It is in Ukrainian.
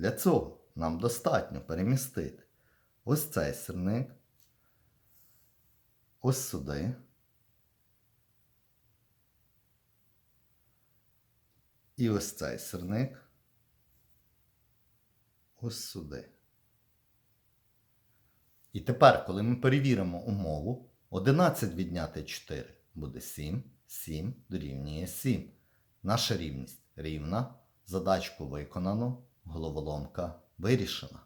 Для цього нам достатньо перемістити ось цей сірник, ось сюди. І ось цей сірник ось сюди. І тепер, коли ми перевіримо умову, 11 відняти 4 буде 7, 7 дорівнює 7. Наша рівність рівна, задачку виконано, головоломка вирішена.